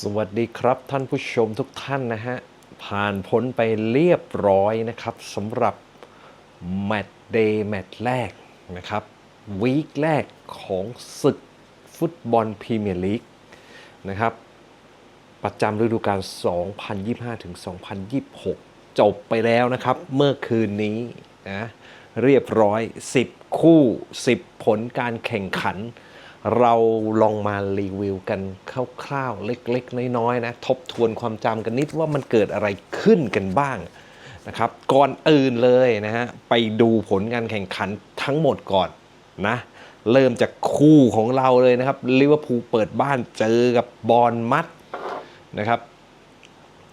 สวัสดีครับท่านผู้ชมทุกท่านนะฮะ ผ่านพ้นไปเรียบร้อยนะครับสำหรับแมตช์เดย์แมตช์แรกนะครับวีคแรกของศึกฟุตบอลพรีเมียร์ลีกนะครับ ประจำฤดูกาล 2025ถึง2026 จบไปแล้วนะครับ เมื่อคืนนี้นะเรียบร้อย 10 คู่ 10 ผลการแข่งขัน เราลองมารีวิวกันคร่าวๆ เล็กๆ น้อยๆนะทบทวนความจำกันนิดว่ามันเกิดอะไรขึ้นกันบ้างนะครับก่อนอื่นเลยนะฮะไปดูผลการแข่งขันทั้งหมดก่อนนะเริ่มจากคู่ของเราเลยนะครับลิเวอร์พูลเปิดบ้านเจอกับบอลมัดนะครับ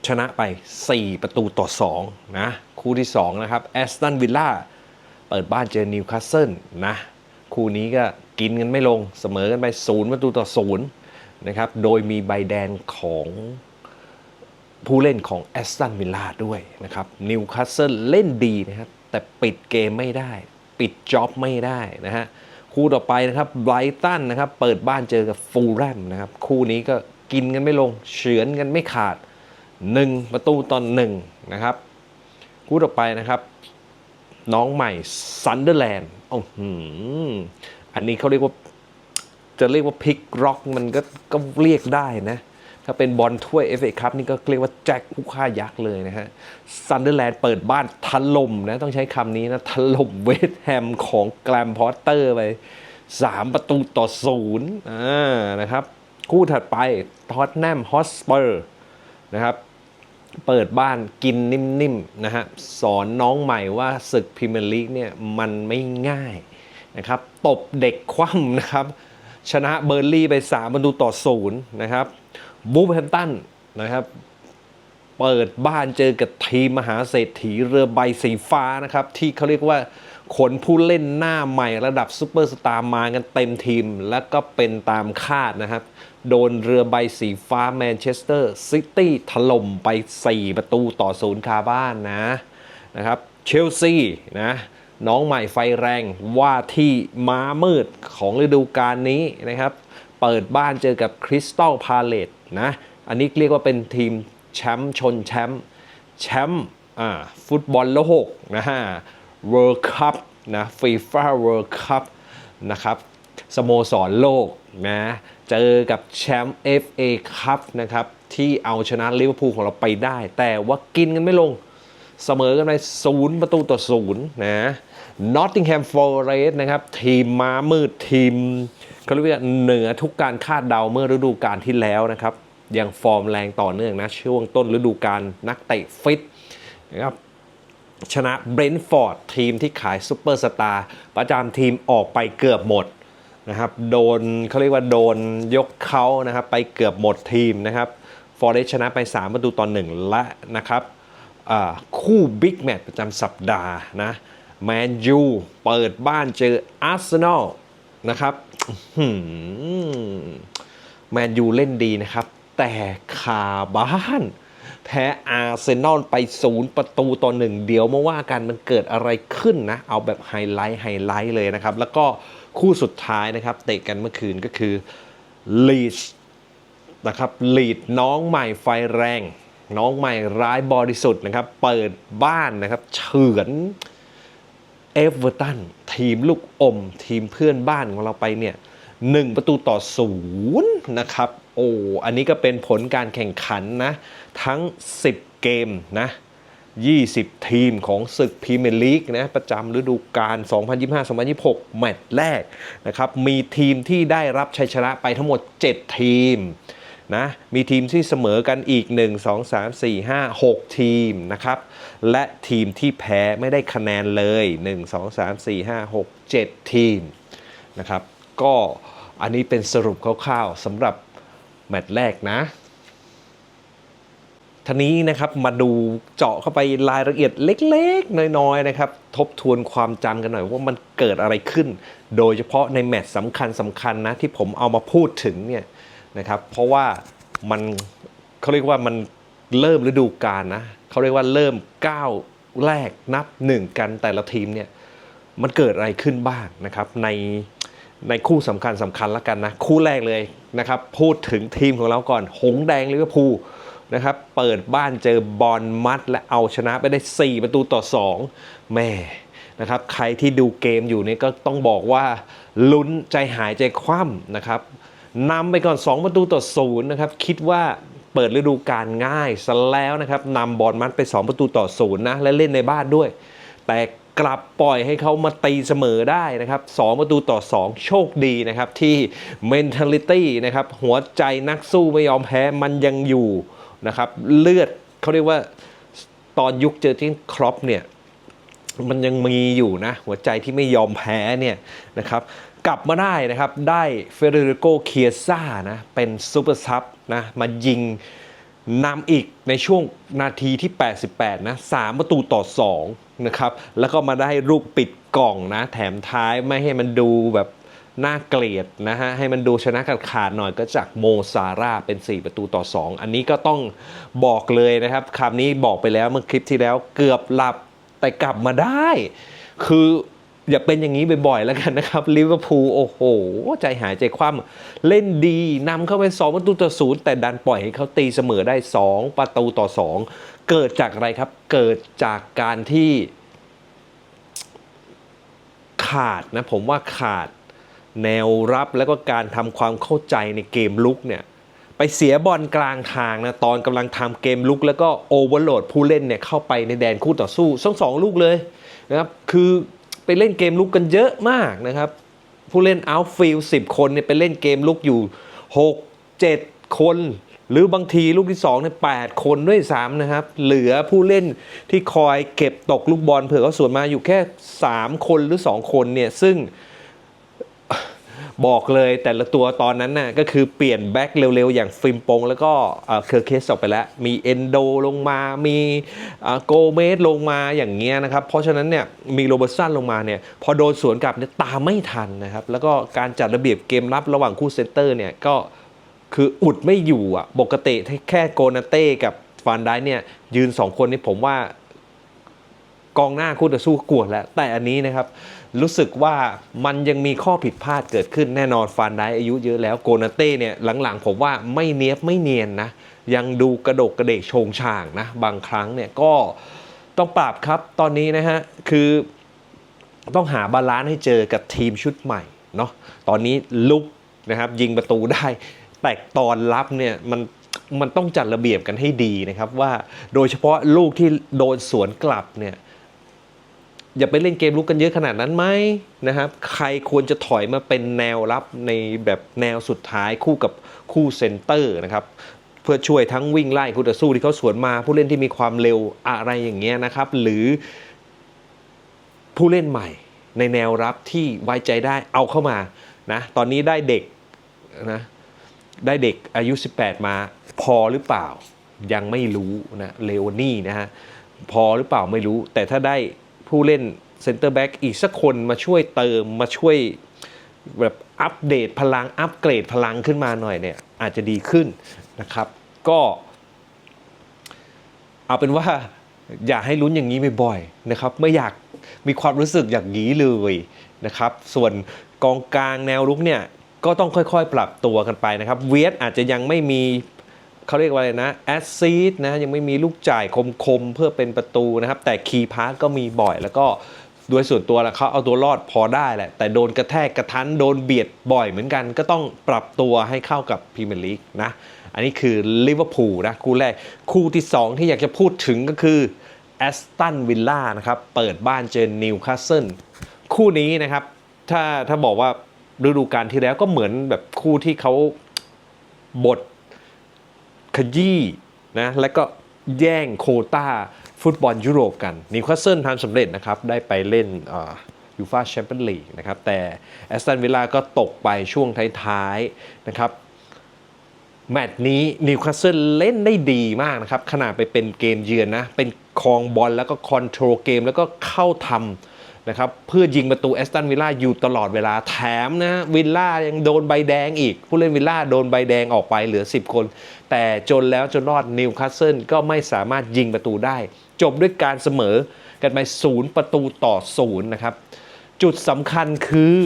ชนะไป 4 ประตูต่อ2นะคู่ที่ 2 นะครับแอสตันวิลล่าเปิดบ้านเจอนิวคาสเซิลนะคู่นี้ก็ กินกันไม่ลงเสมอกันไป0ประตูต่อ0นย์นะครับ โดยมีใบแดงของผู้เล่นของแอสตันวิลล่าด้วยนะครับนิวคาสเซิลเล่นดีนะครับ แต่ปิดเกมไม่ได้ ปิดจ็อบไม่ได้นะฮะ คู่ต่อไปนะครับไบรตันนะครับ เปิดบ้านเจอกับฟูลแลมนะครับ คู่นี้ก็กินกันไม่ลง เฉือนกันไม่ขาด 1 ประตูตอหนึ่งนะครับ คู่ต่อไปนะครับ น้องใหม่ซันเดอร์แลนด์โอ้โห อันนี้เขาเรียกว่าจะเรียกว่าพิกร็อกมันก็ก็เรียกได้นะ ถ้าเป็นบอลถ้วย FA คัพนี่ก็เรียกว่าแจ็คผู้ฆ่ายักษ์เลยนะฮะซันเดอร์แลนด์เปิดบ้านถล่มนะต้องใช้คำนี้นะถล่มเวสต์แฮมของแกรมพอตเตอร์ไป3ประตูต่อศูนย์นะครับ คู่ถัดไปท็อตแนมฮอสเปอร์นะครับเปิดบ้านกินนิ่มๆนะฮะสอนน้องใหม่ว่าศึกพรีเมียร์ลีกเนี่ยมันไม่ง่าย นะครับตบเด็กคว่ำนะครับชนะเบอร์ลี่ไป3ประตูต่อศูนย์นะครับบูฟแฮมตันนะครับเปิดบ้านเจอกับทีมมหาเศรษฐีเรือใบสีฟ้านะครับที่เขาเรียกว่าขนผู้เล่นหน้าใหม่ระดับซูเปอร์สตาร์มากันเต็มทีม แล้วก็เป็นตามคาดนะครับ โดนเรือใบสีฟ้าแมนเชสเตอร์ซิตี้ถล่มไป 4 ประตูต่อศูนย์คาบ้านนะนะครับเชลซีนะ น้องใหม่ไฟแรงว่าที่ม้ามืดของฤดูกาลนี้นะครับ เปิดบ้านเจอกับคริสตัลพาเลตนะ อันนี้เรียกว่าเป็นทีมแชมป์ชนแชมป์แชมป์ฟุตบอลโลกนะฮะ World Cup นะฟีฟ่า World Cup นะครับสโมสรโลกนะเจอกับแชมป์ FA Cup นะครับที่เอาชนะลิเวอร์พูลของเราไปได้ แต่ว่ากินกันไม่ลงเสมอกันไปศูนย์ประตูต่อศูนย์นะ Nottingham Forest นะครับ ทีมม้ามืดทีมเขาเรียกว่าเหนือทุกการคาดเดาเมื่อฤดูกาลที่แล้วนะครับยังฟอร์มแรงต่อเนื่องนะ ช่วงต้นฤดูกาลนักเตะฟิตนะครับชนะเบรนท์ฟอร์ดทีมที่ขายซูเปอร์สตาร์ประจำทีมออกไปเกือบหมดนะครับโดนเขาเรียกว่าโดนยกเขานะครับไปเกือบหมดทีมนะครับฟอร์เรสชนะไป 3 ประตูต่อหนึ่งและนะครับคู่บิ๊กแมตช์ประจำสัปดาห์นะ แมนยูเปิดบ้านเจออาร์เซนอลนะครับแมนยูเล่นดีนะครับ แต่คาบ้าน แพ้อาร์เซนอลไปศูนย์ประตูต่อหนึ่งเดี๋ยวมาว่ากันมันเกิดอะไรขึ้นนะ เอาแบบไฮไลท์ไฮไลท์เลยนะครับ แล้วก็คู่สุดท้ายนะครับ เตะกันเมื่อคืนก็คือลีชนะครับลีดน้องใหม่ไฟแรง น้องใหม่ร้ายบริสุทธิ์นะครับ เปิดบ้านนะครับ เฉือน เอเวอร์ตันทีมลูกอม ทีมเพื่อนบ้านของเราไปเนี่ยหนึ่งประตูต่อศูนย์นะครับ โอ้อันนี้ก็เป็นผลการแข่งขันนะ ทั้ง 10 เกมนะ20 ทีมของศึกพรีเมียร์ลีกนะประจำฤดูกาล 2025-2026 แมตช์แรกนะครับ มีทีมที่ได้รับชัยชนะไปทั้งหมด 7 ทีม นะมีทีมที่เสมอกันอีก 1 2 3 4 5 6 ทีมนะครับ และทีมที่แพ้ไม่ได้คะแนนเลย 1 2 3 4 5 6 7 ทีมนะครับ ก็อันนี้เป็นสรุปคร่าวๆสำหรับแมตช์แรกนะทีนี้นะครับมาดูเจาะเข้าไปรายละเอียดเล็กๆ น้อยๆนะครับ ทบทวนความจำกันหน่อยว่ามันเกิดอะไรขึ้น โดยเฉพาะในแมตช์สำคัญสำคัญนะที่ผมเอามาพูดถึงเนี่ย นะครับ เพราะว่ามันเขาเรียกว่ามันเริ่มฤดูกาลนะเขาเรียกว่าเริ่มก้าวแรกนับหนึ่งกันแต่ละทีมเนี่ยมันเกิดอะไรขึ้นบ้างนะครับ ในในคู่สำคัญสำคัญแล้วกันนะ คู่แรกเลยนะครับ พูดถึงทีมของเราก่อน หงแดงลิเวอร์พูลนะครับ เปิดบ้านเจอบอลมัดและเอาชนะไปได้ 4 ประตูต่อ 2 แม่นะครับ ใครที่ดูเกมอยู่นี่ก็ต้องบอกว่าลุ้นใจหายใจคว่ำนะครับ นำไปก่อน 2 ประตูต่อศูนย์นะครับ คิดว่าเปิดฤดูกาลง่ายซะแล้วนะครับนำบอลมัดไป 2 ประตูต่อศูนย์นะ และเล่นในบ้านด้วย แต่กลับปล่อยให้เขามาตีเสมอได้นะครับ2ประตูต่อ 2 โชคดีนะครับ ที่ mentality นะครับ หัวใจนักสู้ไม่ยอมแพ้มันยังอยู่นะครับ เลือดเขาเรียกว่าตอนยุคเจอที่ครอปเนี่ย มันยังมีอยู่นะ หัวใจที่ไม่ยอมแพ้เนี่ยนะครับ กลับมาได้นะครับ ได้เฟเดริโกเคียซ่านะ เป็นซูเปอร์ซับนะ มายิงนำอีกในช่วงนาทีที่ 88 นะ3ประตูต่อ 2 นะครับ แล้วก็มาได้ลูกปิดกล่องนะ แถมท้ายไม่ให้มันดูแบบน่าเกลียดนะฮะ ให้มันดูชนะขาดขาดหน่อยก็จากโมซาร่าเป็น 4 ประตูต่อ 2 อันนี้ก็ต้องบอกเลยนะครับคำนี้บอกไปแล้วเมื่อคลิปที่แล้วเกือบหลับแต่กลับมาได้ คือ อย่าเป็นอย่างนี้บ่อยๆแล้วกันนะครับลิเวอร์พูลโอ้โห ใจหายใจคว่ำเล่นดีนำเข้าไป 2 ประตูต่อศูนย์แต่ดันปล่อยให้เขาตีเสมอได้ 2 ประตูต่อ 2 เกิดจากอะไรครับ เกิดจากการที่ ขาดนะผมว่าขาดแนวรับแล้วก็การทำความเข้าใจในเกมลุกเนี่ยไปเสียบอลกลางทางนะตอนกำลังทำเกมลุก แล้วก็โอเวอร์โหลดผู้เล่นเนี่ยเข้าไปในแดนคู่ต่อสู้สองสองลูกเลยนะครับคือ ไปเล่นเกมลุกกันเยอะมากนะครับ ผู้เล่นเอาท์ฟิลด์สิบคนเนี่ยไปเล่นเกมลุกอยู่ 6 7 คน หรือบางทีลูกที่2เนี่ยแคนด้วยซ้ำนะครับ เหลือผู้เล่นที่คอยเก็บตกลูกบอลเผื่อเขาสวนมาอยู่แค่ 3 คนหรือ 2 คนเนี่ยซึ่ง บอกเลยแต่ละตัวตอนนั้นน่ะก็คือเปลี่ยนแบ็คเร็วๆ อย่างฟิล์มปงแล้วก็เคอร์เคสออกไปแล้ว มีเอนโดลงมา มีโกเมสลงมาอย่างเงี้ยนะครับ เพราะฉะนั้นเนี่ยมีโรเบร์ตสันลงมาเนี่ยพอโดนสวนกลับเนี่ยตามไม่ทันนะครับ แล้วก็การจัดระเบียบเกมรับระหว่างคู่เซนเตอร์เนี่ยก็คืออุดไม่อยู่อะปกติแค่โกนาเต้กับฟานได้เนี่ยยืน 2 คนนี่ผมว่ากองหน้าคู่ต่อสู้กลัวแล้ว แต่อันนี้นะครับ รู้สึกว่ามันยังมีข้อผิดพลาดเกิดขึ้นแน่นอนฟานได้อายุเยอะแล้วโกนาเต้เนี่ยหลังๆ ผมว่าไม่เนียบไม่เนียนนะ ยังดูกระโดกกระเดกโชงช่างนะ บางครั้งเนี่ยก็ต้องปรับครับตอนนี้นะฮะ คือต้องหาบาลานซ์ให้เจอกับทีมชุดใหม่เนาะตอนนี้ลุกนะครับยิงประตูได้ แต่ตอนรับเนี่ยมันมันต้องจัดระเบียบกันให้ดีนะครับว่าโดยเฉพาะลูกที่โดนสวนกลับเนี่ย อย่าไปเล่นเกมลุกกันเยอะขนาดนั้นไหมนะครับ ใครควรจะถอยมาเป็นแนวรับในแบบแนวสุดท้ายคู่กับคู่เซนเตอร์นะครับเพื่อช่วยทั้งวิ่งไล่คู่ต่อสู้ที่เขาสวนมาผู้เล่นที่มีความเร็วอะไรอย่างเงี้ยนะครับ หรือผู้เล่นใหม่ในแนวรับที่ไว้ใจได้เอาเข้ามานะตอนนี้ได้เด็กนะได้เด็กอายุ 18 มาพอหรือเปล่ายังไม่รู้นะเลโอนี่นะฮะพอหรือเปล่าไม่รู้ แต่ถ้าได้ ผู้เล่นเซนเตอร์แบ็กอีกสักคนมาช่วยเติมมาช่วยแบบอัปเดตพลังอัปเกรดพลังขึ้นมาหน่อยเนี่ยอาจจะดีขึ้นนะครับ ก็เอาเป็นว่าอย่าให้ลุ้นอย่างนี้บ่อยๆนะครับ ไม่อยากมีความรู้สึกอย่างนี้เลยนะครับ ส่วนกองกลางแนวรุกเนี่ยก็ต้องค่อยๆ ปรับตัวกันไปนะครับ เวียดอาจจะยังไม่มี เขาเรียกว่าอะไรนะแอซซีดนะยังไม่มีลูกจ่ายคมๆ เพื่อเป็นประตูนะครับ แต่คีย์พาสก็มีบ่อย แล้วก็โดยส่วนตัวแล้วเขาเอาตัวรอดพอได้แหละ แต่โดนกระแทกกระทันโดนเบียดบ่อยเหมือนกัน ก็ต้องปรับตัวให้เข้ากับพรีเมียร์ลีกนะ อันนี้คือลิเวอร์พูลนะ คู่แรกคู่ที่ 2 ที่อยากจะพูดถึงก็คือแอสตันวิลล่านะครับ เปิดบ้านเจอนิวคาสเซิลคู่นี้นะครับ ถ้าถ้าบอกว่าฤดูกาลที่แล้วก็เหมือนแบบคู่ที่เขาบท ยี้นะและก็แย่งโคตาฟุตบอลยุโรปกันนิวคาสเซิลทำสำเร็จนะครับ ได้ไปเล่นยูฟาแชมเปี้ยนลีกนะครับ แต่แอสตันวิลล่าก็ตกไปช่วงท้ายๆนะครับแมตช์นี้นิวคาสเซิลเล่นได้ดีมากนะครับ ขนาดไปเป็นเกมเยือนนะ เป็นครองบอลแล้วก็คอนโทรลเกมแล้วก็เข้าทำ นะครับเพื่อยิงประตูแอสตันวิลล่าอยู่ตลอดเวลาแถมนะวิลล่ายังโดนใบแดงอีก ผู้เล่นวิลล่าโดนใบแดงออกไปเหลือ 10 คน แต่จนแล้วจนรอดนิวคาสเซิลก็ไม่สามารถยิงประตูได้ จบด้วยการเสมอกันไปศูนย์ประตูต่อศูนย์นะครับ จุดสำคัญคือ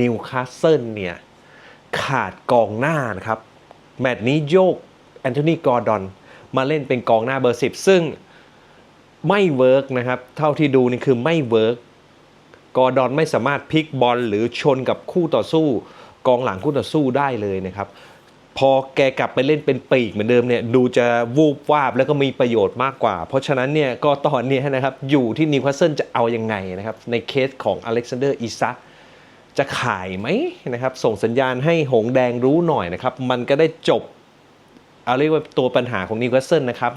นิวคาสเซิลเนี่ยขาดกองหน้านะครับ แมตช์นี้โยกแอนโทนีกอร์ดอนมาเล่นเป็นกองหน้าเบอร์ 10 ซึ่ง ไม่เวิร์กนะครับ เท่าที่ดูนี่คือไม่เวิร์กกอร์ดอนไม่สามารถพลิกบอลหรือชนกับคู่ต่อสู้ กองหลังคู่ต่อสู้ได้เลยนะครับ พอแกกลับไปเล่นเป็นปีกเหมือนเดิมเนี่ยดูจะวูบวาบแล้วก็มีประโยชน์มากกว่า เพราะฉะนั้นเนี่ยก็ตอนนี้นะครับอยู่ที่นิวคาสเซิลจะเอายังไงนะครับ ในเคสของอเล็กซานเดอร์อิซักจะขายไหมนะครับ ส่งสัญญาณให้หงแดงรู้หน่อยนะครับ มันก็ได้จบ เอาเรียกว่าตัวปัญหาของนิวคาสเซิลนะครับ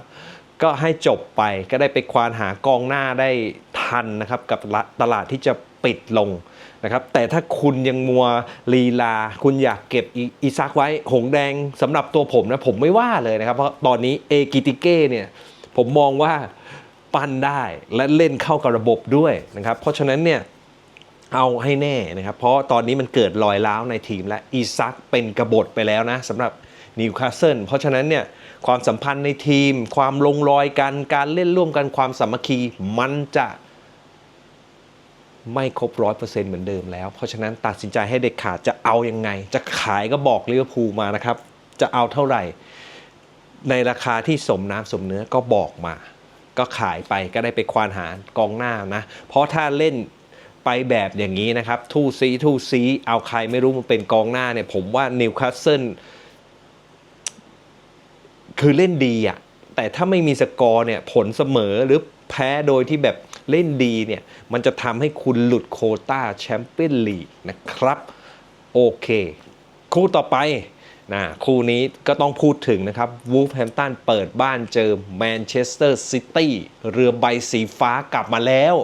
ก็ให้จบไปก็ได้ไปควานหากองหน้าได้ทันนะครับกับตลาดที่จะปิดลงนะครับแต่ถ้าคุณยังมัวลีลา คุณอยากเก็บอีซักไว้ หงแดงสำหรับตัวผมนะผมไม่ว่าเลยนะครับ เพราะตอนนี้เอกิติเก้เนี่ยผมมองว่าปั้นได้และเล่นเข้ากับระบบด้วยนะครับ เพราะฉะนั้นเนี่ยเอาให้แน่นะครับ เพราะตอนนี้มันเกิดรอยร้าวในทีมและอีซักเป็นกระบฏไปแล้วนะสำหรับนิวคาสเซิลเพราะฉะนั้นเนี่ย ความสัมพันธ์ในทีม ความลงรอยกัน การเล่นร่วมกันความสามัคคีมันจะไม่ครบร้อยเปอร์เซ็นต์เหมือนเดิมแล้ว เพราะฉะนั้นตัดสินใจให้เด็กขาดจะเอายังไง จะขายก็บอกลิเวอร์พูลมานะครับ จะเอาเท่าไหร่ ในราคาที่สมน้ำสมเนื้อก็บอกมา ก็ขายไปก็ได้ไปควานหากองหน้านะ เพราะถ้าเล่นไปแบบอย่างนี้นะครับ ทู่ซีทู่ซีเอาใครไม่รู้มาเป็นกองหน้าเนี่ยผมว่านิวคาสเซิล คือเล่นดีอะแต่ถ้าไม่มีสกอร์เนี่ยผลเสมอหรือแพ้โดยที่แบบเล่นดีเนี่ยมันจะทำให้คุณหลุดโคต้าแชมเปี้ยนลีกนะครับโอเคคู่ต่อไปนะคู่นี้ก็ต้องพูดถึงนะครับวูฟแฮมตันเปิดบ้านเจอแมนเชสเตอร์ซิตี้เรือใบสีฟ้ากลับมาแล้ว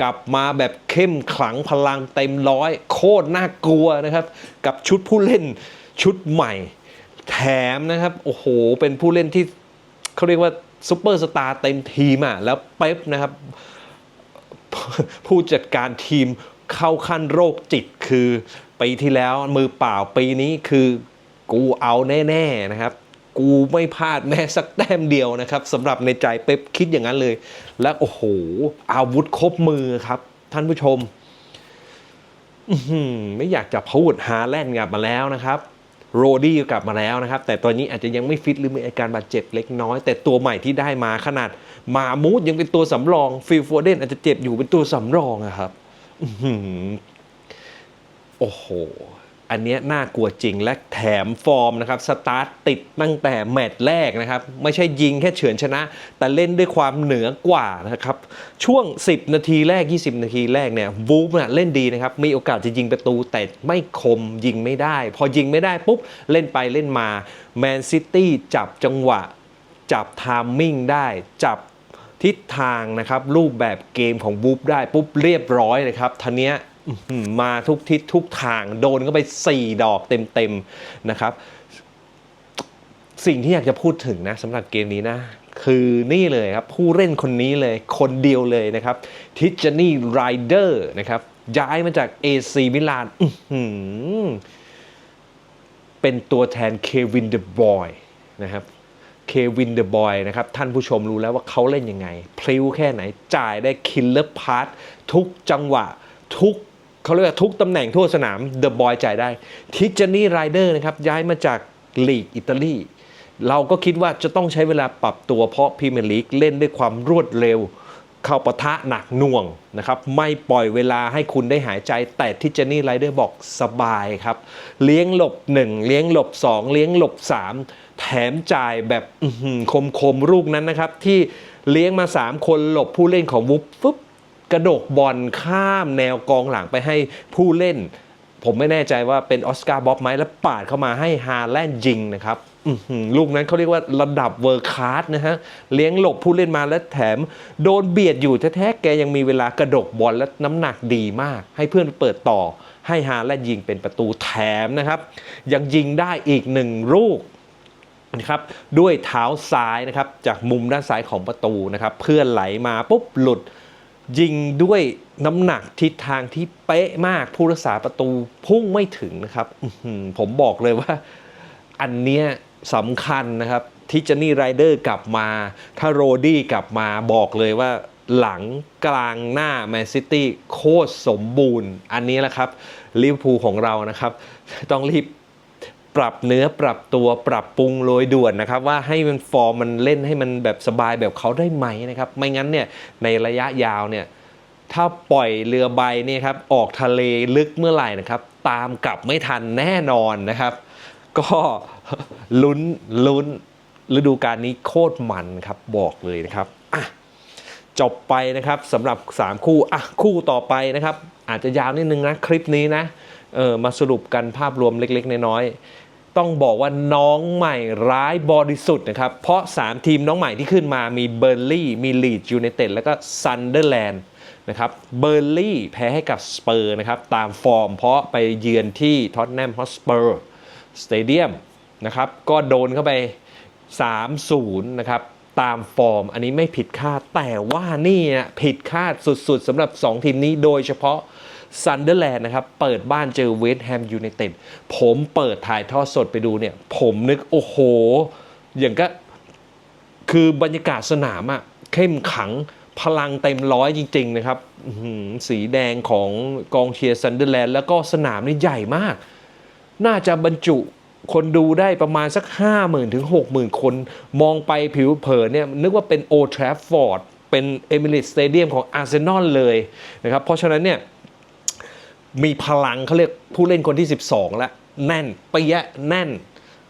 กลับมาแบบเข้มขลังพลังเต็มร้อย โคตรน่ากลัวนะครับ กับชุดผู้เล่นชุดใหม่ แถมนะครับ โอ้โห เป็นผู้เล่นที่เขาเรียกว่าซูเปอร์สตาร์เต็มทีมอะแล้วเป๊ปนะครับ ผู้จัดการทีมเข้าขั้นโรคจิตคือปีที่แล้วมือเปล่าปีนี้คือกูเอาแน่ๆนะครับ กูไม่พลาดแม้สักแต้มเดียวนะครับสำหรับในใจเป๊ปคิดอย่างนั้นเลย และโอ้โห อาวุธครบมือครับ ท่านผู้ชมไม่อยากจะพูดหาแล่นกลับมาแล้วนะครับ โรดี้กลับมาแล้วนะครับ แต่ตอนนี้อาจจะยังไม่ฟิตหรือมีอาการบาดเจ็บเล็กน้อย แต่ตัวใหม่ที่ได้มาขนาดมามูดยังเป็นตัวสำรองฟิลโฟเดนอาจจะเจ็บอยู่เป็นตัวสำรองนะครับอื้อหือโอ้โห อันนี้น่ากลัวจริงและแถมฟอร์มนะครับสตาร์ทติดตั้งแต่แมตช์แรกนะครับ ไม่ใช่ยิงแค่เฉือนชนะ แต่เล่นด้วยความเหนือกว่านะครับ ช่วง 10 นาทีแรก 20 นาทีแรกเนี่ยวูฟเนี่ยเล่นดีนะครับ มีโอกาสจะยิงประตูแต่ไม่คมยิงไม่ได้ พอยิงไม่ได้ปุ๊บ เล่นไปเล่นมาแมนซิตี้จับจังหวะ จับไทามมิ่งได้จับทิศทางนะครับรูปแบบเกมของบูฟได้ปุ๊บเรียบร้อยเลยครับทีเนี้ย มาทุกทิศทุกทางโดนก็ไป 4 ดอกเต็มๆนะครับ สิ่งที่อยากจะพูดถึงนะสำหรับเกมนี้นะ คือนี่เลยครับ ผู้เล่นคนนี้เลยคนเดียวเลยนะครับทิจนี่ไรเดอร์นะครับ ย้ายมาจาก AC มิลานเป็นตัวแทนเควินเดอะบอยนะครับเควินเดอะบอยนะครับ ท่านผู้ชมรู้แล้วว่าเขาเล่นยังไง พลิ้วแค่ไหนจ่ายได้คิลเลอร์พาร์ททุกจังหวะทุก เขาเรียกว่าทุกตำแหน่งทั่วสนามเดอะบอยจ่ายได้ทิจานี่ไรเดอร์นะครับย้ายมาจากลีกอิตาลีเราก็คิดว่าจะต้องใช้เวลาปรับตัวเพราะพรีเมียร์ลีกเล่นด้วยความรวดเร็ว เข้าปะทะหนักหน่วงนะครับไม่ปล่อยเวลาให้คุณได้หายใจ แต่ที่เจนนี่ไรเดอร์บอกสบายครับ เลี้ยงหลบ 1 เลี้ยงหลบ 2 เลี้ยงหลบ 3 แถมจ่ายแบบคมคมลูกนั้นนะครับ ที่เลี้ยงมา 3 คนหลบผู้เล่นของวุบฟึบ กระโดกบอลข้ามแนวกองหลังไปให้ผู้เล่น ผมไม่แน่ใจว่าเป็นออสการ์บ๊อบไหมแล้วปาดเข้ามาให้ฮาแลนด์ยิงนะครับลูกนั้นเขาเรียกว่าระดับเวอร์คลาสนะฮะ เลี้ยงหลบผู้เล่นมาแล้วแถม โดนเบียดอยู่แท้ๆแกยังมีเวลากระดกบอลและน้ำหนักดีมาก ให้เพื่อนเปิดต่อให้ฮาแลนยิงเป็นประตูแถมนะครับ ยังยิงได้อีกหนึ่งลูกนะครับด้วยเท้าซ้ายนะครับจากมุมด้านซ้ายของประตูนะครับ เพื่อนไหลมาปุ๊บหลุด ยิงด้วยน้ำหนักทิศทางที่เป๊ะมากผู้รักษาประตูพุ่งไม่ถึงนะครับผมบอกเลยว่า อันเนี้ยสำคัญนะครับที่เจนนี่ไรเดอร์กลับมา ถ้าโรดี้กลับมาบอกเลยว่าหลังกลางหน้าแมนซิตี้โคตรสมบูรณ์ อันนี้แหละครับลิเวอร์พูลของเรานะครับ ต้องรีบ ปรับเนื้อปรับตัวปรับปรุงโรยด่วนนะครับว่าให้มันฟอร์มมันเล่นให้มันแบบสบายแบบเขาได้ไหมนะครับ ไม่งั้นเนี่ยในระยะยาวเนี่ยถ้าปล่อยเรือใบเนี่ยครับออกทะเลลึกเมื่อไหร่นะครับ ตามกลับไม่ทันแน่นอนนะครับ ก็ลุ้นลุ้นฤดูกาลนี้โคตรมันครับบอกเลยนะครับจบไปนะครับสำหรับ 3 คู่อะคู่ต่อไปนะครับ อาจจะยาวนิดนึงนะคลิปนี้นะเออมาสรุปกันภาพรวมเล็ก ๆ น้อยๆ ต้องบอกว่าน้องใหม่ร้ายบริสุทธิ์นะครับ เพราะ 3 ทีมน้องใหม่ที่ขึ้นมามีเบอร์ลี่ มีลีดยูไนเต็ดแล้วก็ซันเดอร์แลนด์นะครับเบอร์ลี่แพ้ให้กับสเปอร์นะครับ ตามฟอร์มเพราะไปเยือนที่ท็อตแนมฮอสเปอร์สเตเดียมนะครับ ก็โดนเข้าไป 3-0 นะครับ ตามฟอร์มอันนี้ไม่ผิดคาด แต่ว่านี่นะผิดคาดสุดๆสำหรับ 2 ทีมนี้โดยเฉพาะ ซันเดอร์แลนด์นะครับ เปิดบ้านเจอเวสต์แฮมยูไนเต็ดผมเปิดถ่ายทอดสดไปดูเนี่ย ผมนึกโอ้โห อย่างก็คือบรรยากาศสนามอะเข้มขังพลังเต็มร้อยจริง ๆ นะครับสีแดงของกองเชียร์ซันเดอร์แลนด์แล้วก็สนามนี่ใหญ่มาก น่าจะบรรจุคนดูได้ประมาณสัก 5 0,000ถึง60,000 คน มองไปผิวเผินเนี่ยนึกว่าเป็นโอทราฟฟอร์ดเป็นเอมิ a ตสเตเดียมของอาร์เซนอลเลยนะครับ เพราะฉะนั้นเนี่ย มีพลังเขาเรียกผู้เล่นคนที่ 12 แล้ว แน่นเปียะแน่น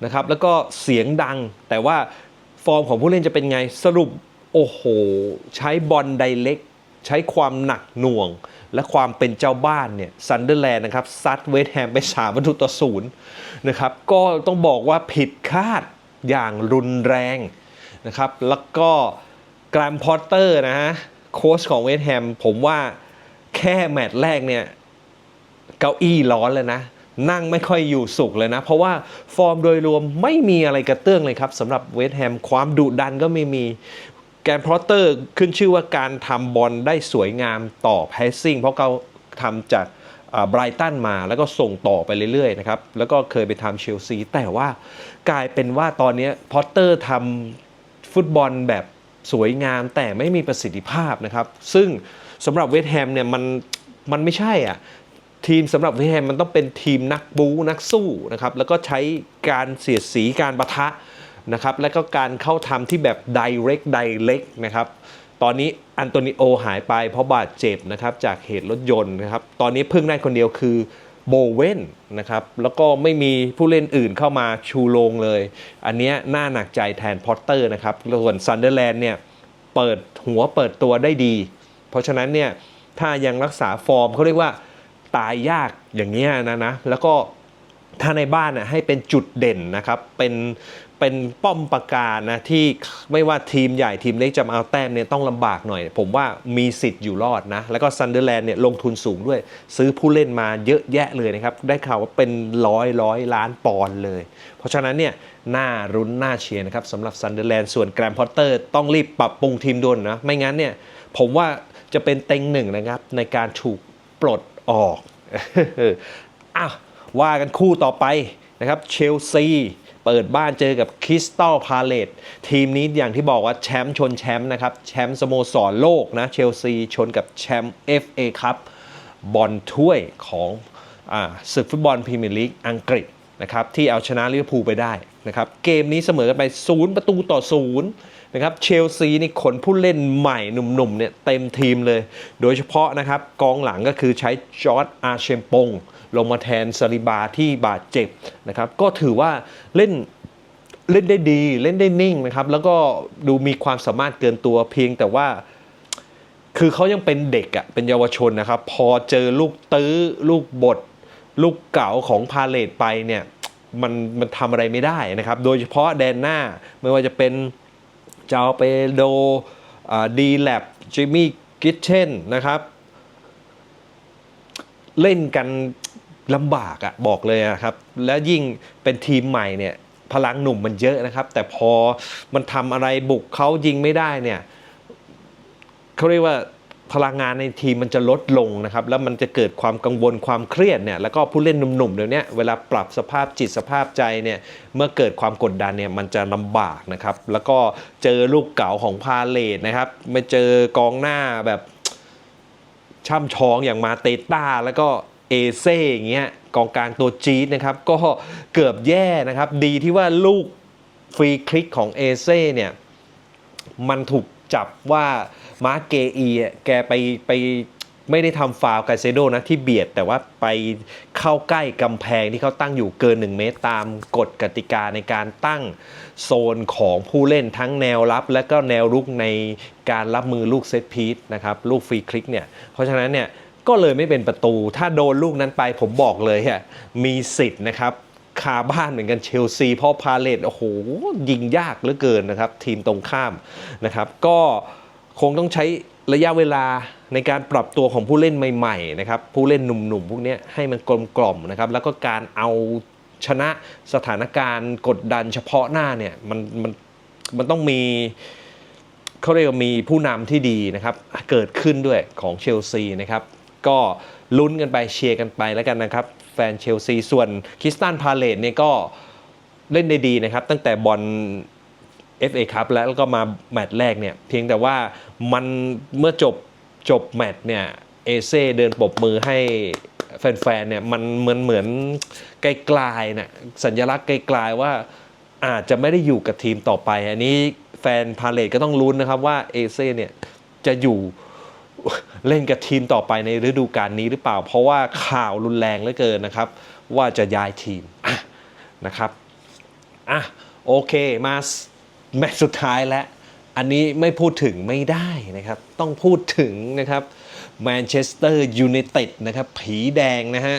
นะครับ แล้วก็เสียงดัง แต่ว่าฟอร์มของผู้เล่นจะเป็นไงสรุป โอ้โห ใช้บอลไดเล็ก ใช้ความหนักหน่วง และความเป็นเจ้าบ้านเนี่ยซันเดอร์แลนด์นะครับซัดเวสต์แฮมไป3ประตูต่อศูนย์นะครับ ก็ต้องบอกว่าผิดคาดอย่างรุนแรงนะครับ แล้วก็แกรมพอตเตอร์นะฮะโค้ชของเวสต์แฮมผมว่าแค่แมตช์แรกเนี่ย เก้าอี้ร้อนเลยนะ นั่งไม่ค่อยอยู่สุขเลยนะ เพราะว่าฟอร์มโดยรวมไม่มีอะไรกระเตื้องเลยครับสำหรับเวสต์แฮมความดุดันก็ไม่มีแกนพอตเตอร์ขึ้นชื่อว่าการทำบอลได้สวยงามต่อ passing เพราะเขาทำจากไบรตันมาแล้วก็ส่งต่อไปเรื่อยๆนะครับ แล้วก็เคยไปทำเชลซี แต่ว่ากลายเป็นว่าตอนนี้พอตเตอร์ทำฟุตบอลแบบสวยงามแต่ไม่มีประสิทธิภาพนะครับ ซึ่งสำหรับเวสต์แฮมเนี่ยมันมันไม่ใช่อะ ทีมสำหรับเวสต์แฮมมันต้องเป็นทีมนักบูนักสู้นะครับแล้วก็ใช้การเสียดสีการประทะนะครับแล้วก็การเข้าทำที่แบบ direct direct นะครับตอนนี้อันโตนิโอหายไปเพราะบาดเจ็บนะครับจากเหตุรถยนต์นะครับตอนนี้เพิ่งได้คนเดียวคือโบเวนนะครับแล้วก็ไม่มีผู้เล่นอื่นเข้ามาชูโรงเลย อันนี้น่าหนักใจแทนพอตเตอร์นะครับส่วนซันเดอร์แลนด์เนี่ยเปิดหัวเปิดตัวได้ดี เพราะฉะนั้นเนี่ยถ้ายังรักษาฟอร์มเขาเรียกว่า ตายยากอย่างเงี้ยนะนะแล้วก็ถ้าในบ้านน่ะให้เป็นจุดเด่นนะครับเป็นเป็นป้อมปราการนะที่ไม่ว่าทีมใหญ่ทีมเล็กจะมาเอาแต้มเนี่ยต้องลำบากหน่อย ผมว่ามีสิทธิ์อยู่รอดนะ แล้วก็ซันเดอร์แลนด์เนี่ยลงทุนสูงด้วย ซื้อผู้เล่นมาเยอะแยะเลยนะครับ ได้ข่าวว่าเป็นร้อยร้อยล้านปอนด์เลย เพราะฉะนั้นเนี่ยน่ารุ้นน่าเชียร์นะครับสำหรับซันเดอร์แลนด์ส่วนแกรมพอตเตอร์ต้องรีบปรับปรุงทีมด่วนนะ ไม่งั้นเนี่ยผมว่าจะเป็นเต็งหนึ่งนะครับในการถูกปลด ออกอะว่ากันคู่ต่อไปนะครับเชลซีเปิดบ้านเจอกับคริสตัลพาเลตทีมนี้อย่างที่บอกว่าแชมป์ชนแชมป์นะครับ แชมป์สโมสรโลกนะเชลซีชนกับแชมป์ FA ครับบอลถ้วยของอ่าศึกฟุตบอลพรีเมียร์ลีกอังกฤษนะครับที่เอาชนะลิเวอร์พูลไปได้ นะครับเกมนี้เสมอกันไป 0 ประตูต่อ 0 นะครับเชลซีนี่ขนผู้เล่นใหม่หนุ่มๆเนี่ยเต็มทีมเลย โดยเฉพาะนะครับกองหลังก็คือใช้จอร์ดอาเชมปง ลงมาแทนซาลิบาที่บาดเจ็บนะครับก็ถือว่าเล่นเล่นได้ดีเล่นได้นิ่งนะครับแล้วก็ดูมีความสามารถเกินตัวเพียงแต่ว่าคือเขายังเป็นเด็กอะ่ะเป็นเยาวชนนะครับ พอเจอลูกตื้อ ลูกบด ลูกเก๋าของพาเลตไปเนี่ย มันมันทำอะไรไม่ได้นะครับ โดยเฉพาะแดนหน้าไม่ว่าจะเป็นจาเปโดดีแลบจิมมี่กิทเชนนะครับ เล่นกันลำบากอะบอกเลยอะครับ แล้วยิ่งเป็นทีมใหม่เนี่ยพลังหนุ่มมันเยอะนะครับ แต่พอมันทำอะไรบุกเขายิงไม่ได้เนี่ยเขาเรียกว่า พลังงานในทีมมันจะลดลงนะครับ แล้วมันจะเกิดความกังวลความเครียดเนี่ยแล้วก็ผู้เล่นหนุ่มๆเดี๋ยวนี้เวลาปรับสภาพจิตสภาพใจเนี่ยเมื่อเกิดความกดดันเนี่ยมันจะลำบากนะครับ แล้วก็เจอลูกเก๋าของพาเลตนะครับไมาเจอกองหน้าแบบช่ำชองอย่างมาเตต้าแล้วก็เอเซ่อย่างเงี้ยกองกลางตัวจี๊ดนะครับ ก็เกือบแย่นะครับ ดีที่ว่าลูกฟรีคลิกของเอเซ่เนี่ยมันถูก จับว่ามาร์เกอีอะแกไปไปไม่ได้ทำฟาวกาเซโดนะที่เบียด แต่ว่าไปเข้าใกล้กำแพงที่เขาตั้งอยู่เกิน 1 เมตรตามกฎกติกาในการตั้งโซนของผู้เล่นทั้งแนวรับ และก็แนวรุกในการรับมือลูกเซตพีซนะครับลูกฟรีคลิกเนี่ยเพราะฉะนั้นเนี่ยก็เลยไม่เป็นประตู ถ้าโดนลูกนั้นไปผมบอกเลยอะมีสิทธิ์นะครับ คาบ้านเหมือนกันเชลซีเพราะพาเลตโอ้โห ยิงยากเหลือเกินนะครับ ทีมตรงข้ามนะครับ ก็คงต้องใช้ระยะเวลาในการปรับตัวของผู้เล่นใหม่ๆนะครับผู้เล่นหนุ่มๆ พวกนี้ให้มันกลมกล่อมนะครับ แล้วก็การเอาชนะสถานการณ์กดดันเฉพาะหน้าเนี่ยมันมันมันต้องมีเขาเรียกว่ามีผู้นำที่ดีนะครับ เกิดขึ้นด้วยของเชลซีนะครับ ก็ลุ้นกันไปเชียร์กันไปแล้วกันนะครับ แฟนเชลซี ส่วนคริสตันพาเลตเนี่ยก็เล่นได้ดีนะครับ ตั้งแต่บอล FA ครับแล้วก็มาแมตช์แรกเนี่ย เพียงแต่ว่ามันเมื่อจบจบแมตช์เนี่ยเอเซ่เดินปบมือให้แฟนๆเนี่ยมันเหมือนเหมือนไกลๆนะสัญลักษณ์ไกลๆว่าอาจจะไม่ได้อยู่กับทีมต่อไป อันนี้แฟนพาเลตก็ต้องลุ้นนะครับว่าเอเซ่เนี่ยจะอยู่ เล่นกับทีมต่อไปในฤดูกาลนี้หรือเปล่า เพราะว่าข่าวรุนแรงเหลือเกินนะครับ ว่าจะย้ายทีมะนะครับอะโอเคมาแมตช์สุดท้ายแล้ว อันนี้ไม่พูดถึงไม่ได้นะครับ ต้องพูดถึงนะครับแมนเชสเตอร์ยูไนเต็ดนะครับ ผีแดงนะฮะ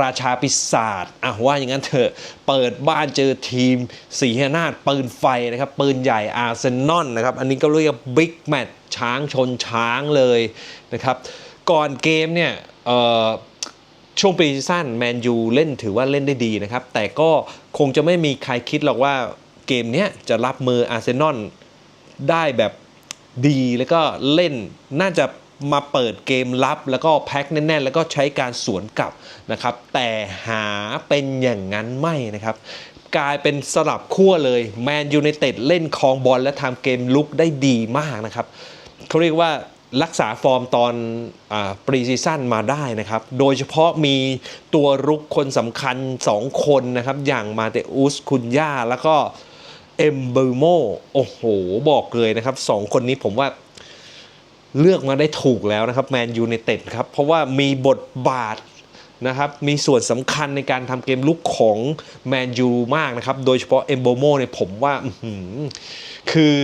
ราชาปีศาจอะว่าอย่างนั้นเถอะเปิดบ้านเจอทีมสีหนาฏปืนไฟนะครับปืนใหญ่อาร์เซนอลนะครับอันนี้ก็เรียกบิ๊กแมตช์ช้างชนช้างเลยนะครับก่อนเกมเนี่ยช่วงปีซีซั่นแมนยูเล่นถือว่าเล่นได้ดีนะครับ แต่ก็คงจะไม่มีใครคิดหรอกว่าเกมนี้จะรับมืออาร์เซนอลได้แบบดีแล้วก็เล่นน่าจะ มาเปิดเกมรับ แล้วก็แพ็คแน่นๆ แล้วก็ใช้การสวนกลับนะครับ แต่หาเป็นอย่างนั้นไม่นะครับกลายเป็นสลับขั้วเลยแมนยู i นเต็ดเล่นคองบอลและทำเกมลุกได้ดีมากนะครับเขาเรียกว่ารักษาฟอร์มตอนปรีซีซั่นมาได้นะครับ โดยเฉพาะมีตัวรุกคนสำคัญ 2 คนนะครับ อย่างมาเตอุสคุนย่าแล้วก็เอมเบอร์โมโอ้โห บอกเลยนะครับ 2 คนนี้ผมว่า เลือกมาได้ถูกแล้วนะครับแมนยู i นเต็ดครับ เพราะว่ามีบทบาทนะครับมีส่วนสำคัญในการทำเกมลุกของแมนยูมากนะครับ โดยเฉพาะเอมโบโมเนี่ยผมว่าคือ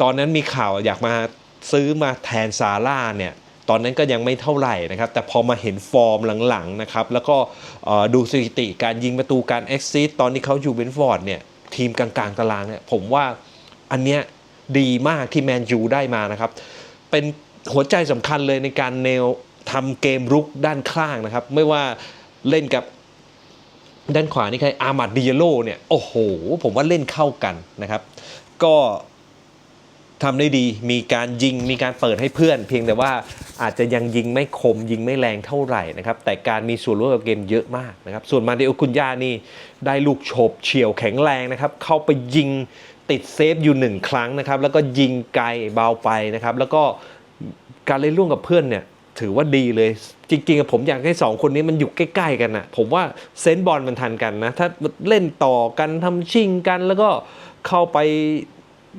ตอนนั้นมีข่าวอยากมาซื้อมาแทนซาร่าเนี่ยตอนนั้นก็ยังไม่เท่าไหร่นะครับ แต่พอมาเห็นฟอร์มหลังๆนะครับ แล้วก็ดูสถิติการยิงประตูการเอ็กซิสตอนที่เขาอยู่เบนฟอร์ดเนี่ยทีมกลางๆตารางเนี่ยผมว่าอันเนี้ยดีมากที่แมนยูได้มานะครับ เป็นหัวใจสำคัญเลยในการแนวทำเกมรุกด้านข้างนะครับ ไม่ว่าเล่นกับด้านขวานี่ใครอามัดดิเยโลเนี่ยโอ้โห ผมว่าเล่นเข้ากันนะครับ ก็ทำได้ดีมีการยิงมีการเปิดให้เพื่อน เพียงแต่ว่าอาจจะยังยิงไม่คมยิงไม่แรงเท่าไหร่นะครับ แต่การมีส่วนร่วมกับเกมเยอะมากนะครับ ส่วนมาเดโอคุนยานี่ได้ลูกโฉบเฉียวแข็งแรงนะครับ เข้าไปยิง ติดเซฟอยู่หนึ่งครั้งนะครับแล้วก็ยิงไกลเบาไปนะครับ แล้วก็การเล่นร่วมกับเพื่อนเนี่ยถือว่าดีเลย จริงๆผมอยากให้สองคนนี้มันอยู่ใกล้ๆกันนะผมว่าเซนบอลมันทันกันนะ ถ้าเล่นต่อกันทำชิงกันแล้วก็เข้าไป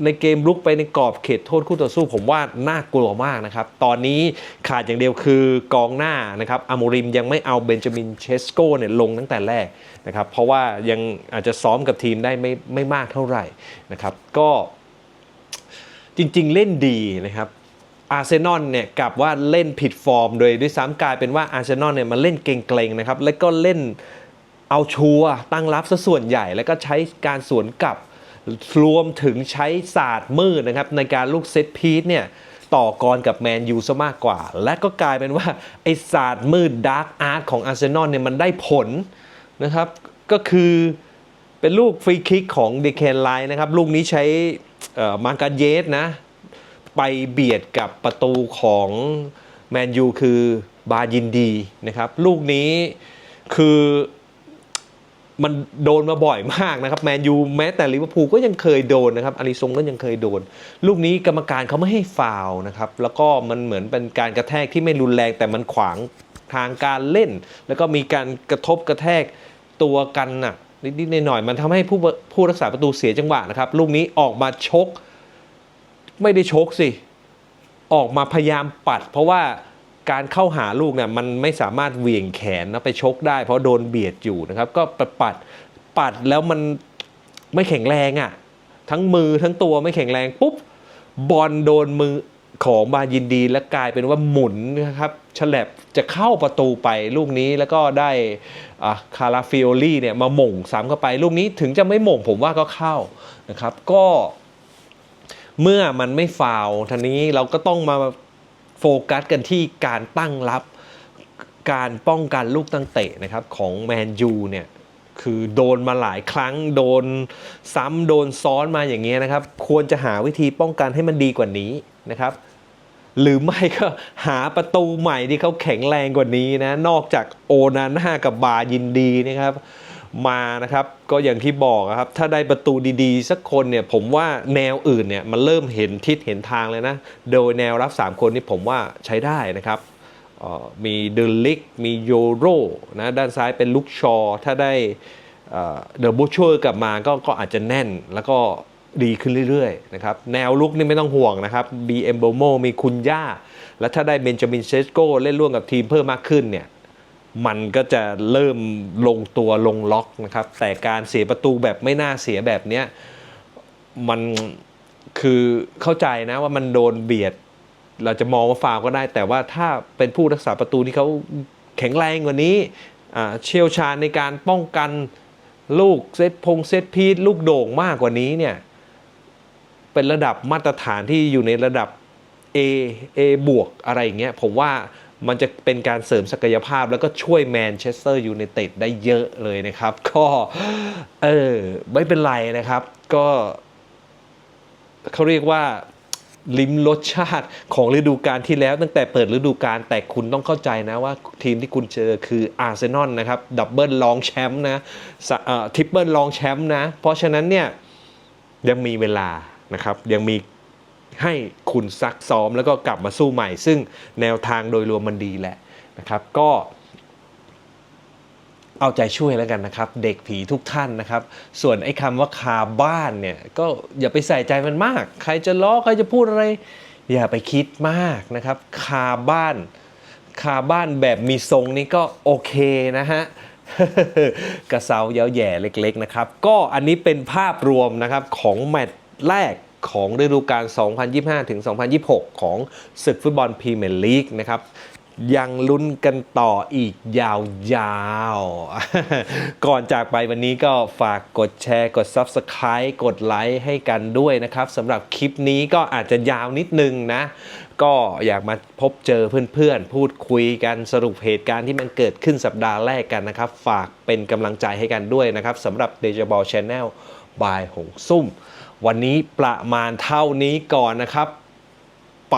ในเกมลุกไปในกรอบเขตโทษคู่ต่อสู้ผมว่าน่ากลัวมากนะครับ ตอนนี้ขาดอย่างเดียวคือกองหน้านะครับอามูริมยังไม่เอาเบนจามินเชสโกเนี่ยลงตั้งแต่แรกนะครับ เพราะว่ายังอาจจะซ้อมกับทีมได้ไม่ไม่มากเท่าไหร่นะครับ ก็จริงๆเล่นดีนะครับอาร์เซนอลเนี่ยกลับว่าเล่นผิดฟอร์มโดยด้วยซ้ำกลายเป็นว่าอาร์เซนอลเนี่ยมันเล่นเกรงๆนะครับ แล้วก็เล่นเอาชัวร์ตั้งรับซะส่วนใหญ่ แล้วก็ใช้การสวนกลับ รวมถึงใช้ศาสตร์มืดนะครับในการลูกเซตพีซเนี่ยต่อกรกับแมนยูซะมากกว่า และก็กลายเป็นว่า ไอศาสตร์มืดดาร์กอาร์ตของอาร์เซนอลเนี่ยมันได้ผลนะครับ ก็คือเป็นลูกฟรีคิกของเดเคนไลน์นะครับ ลูกนี้ใช้มาการเยสนะ ไปไปเบียดกับประตูของแมนยูคือบายินดีนะครับ ลูกนี้คือ มันโดนมาบ่อยมากนะครับแมนยูแม้แต่ลิเวอร์พูลก็ยังเคยโดนนะครับอาริซงก็ยังเคยโดน ลูกนี้กรรมการเขาไม่ให้ฟาวนะครับแล้วก็มันเหมือนเป็นการกระแทกที่ไม่รุนแรงแต่มันขวางทางการเล่น แล้วก็มีการกระทบกระแทกตัวกันน่ะนิดๆหน่อยๆมันทำให้ผู้ผู้รักษาประตูเสียจังหวะนะครับลูกนี้ออกมาชก ไม่ได้ชกสิ ออกมาพยายามปัด เพราะว่า การเข้าหาลูกเนี่ยมันไม่สามารถเหวี่ยงแขนนะไปชกได้ เพราะโดนเบียดอยู่นะครับ ก็ปัดปัดปัดแล้วมันไม่แข็งแรงอะ่ะทั้งมือทั้งตัวไม่แข็งแรงปุ๊บบอลโดนมือของบายินดีและกลายเป็นว่าหมุนนะครับฉลับจะเข้าประตูไปลูกนี้แล้วก็ได้อ่าคาราฟิโอลี่เนี่ยมาหม่งซ้ำเข้าไป ลูกนี้ถึงจะไม่หม่งผมว่าก็เข้านะครับ ก็เมื่อมันไม่ฟาวล์ทีนี้เราก็ต้องมา โฟกัสกันที่การตั้งรับการป้องกันลูกตั้งเตะนะครับของแมนยูเนี่ยคือโดนมาหลายครั้งโดนซ้ำโดนซ้อนมาอย่างเงี้ยนะครับ ควรจะหาวิธีป้องกันให้มันดีกว่านี้นะครับ หรือไม่ก็หาประตูใหม่ที่เขาแข็งแรงกว่านี้นะ นอกจากโอนาน่ากับบายินดีนะครับ มานะครับ ก็อย่างที่บอกครับ ถ้าได้ประตูดีๆ สักคนเนี่ย ผมว่าแนวอื่นเนี่ย มันเริ่มเห็นทิศเห็นทางเลยนะ โดยแนวรับ 3 คนนี่ผมว่าใช้ได้นะครับออมีเดลิกมีโยโรนะด้านซ้ายเป็นลุกชอ ถ้าได้เดอะบูชเชอร์กลับมาก็ก็อาจจะแน่นแล้วก็ดีขึ้นเรื่อยๆนะครับแนวลุกนี่ไม่ต้องห่วงนะครับบีเอมโบโมมีคุณย่า แล้วถ้าได้เบนจามินเชสโกเล่นร่วมกับทีมเพิ่มมากขึ้นเนี่ย มันก็จะเริ่มลงตัวลงล็อกนะครับ แต่การเสียประตูแบบไม่น่าเสียแบบเนี้ยมันคือเข้าใจนะว่ามันโดนเบียด เราจะมองว่าฟาวก็ได้ แต่ว่าถ้าเป็นผู้รักษาประตูที่เขาแข็งแรงกว่านี้เชี่ยวชาญในการป้องกันลูกเซตพงเซตพีทลูกโด่งมากกว่านี้เนี่ยเป็นระดับมาตรฐานที่อยู่ในระดับ A A บวกอะไรอย่างเงี้ยผมว่า มันจะเป็นการเสริมศักยภาพแล้วก็ช่วยแมนเชสเตอร์ยูไนเต็ดได้เยอะเลยนะครับ ก็เออไม่เป็นไรนะครับ ก็เขาเรียกว่าลิ้มรสชาติของฤดูกาลที่แล้วตั้งแต่เปิดฤดูกาลแต่คุณต้องเข้าใจนะว่าทีมที่คุณเจอคืออาร์เซนอลนะครับดับเบิลรองแชมป์นะทริปเปิลรองแชมป์นะ เพราะฉะนั้นเนี่ยยังมีเวลานะครับยังมี ให้คุณซักซ้อมแล้วก็กลับมาสู้ใหม่ ซึ่งแนวทางโดยรวมมันดีแหละนะครับก็เอาใจช่วยแล้วกันนะครับ เด็กผีทุกท่านนะครับ ส่วนไอ้คำว่าคาบ้านเนี่ยก็อย่าไปใส่ใจมันมาก ใครจะล้อใครจะพูดอะไร อย่าไปคิดมากนะครับ คาบ้านคาบ้านแบบมีทรงนี้ก็โอเคนะฮะกระเซาเย้าแย่เล็กๆนะครับ ก็อันนี้เป็นภาพรวมนะครับของแมตช์แรก ของฤดูกาล 2025 ถึง 2026 ของศึกฟุตบอลพรีเมียร์ลีกนะครับยังลุ้นกันต่ออีกยาวๆ ก่อนจากไปวันนี้ก็ฝากกดแชร์ กด Subscribe กดไลค์ให้กันด้วยนะครับสำหรับคลิปนี้ก็อาจจะยาวนิดนึงนะ ก็อยากมาพบเจอเพื่อนๆ พูดคุยกันสรุปเหตุการณ์ที่มันเกิดขึ้นสัปดาห์แรกกันนะครับ ฝากเป็นกำลังใจให้กันด้วยนะครับสำหรับ d e j a b a l Channel บายหงซุ่ม วันนี้ประมาณเท่านี้ก่อนนะครับ ไป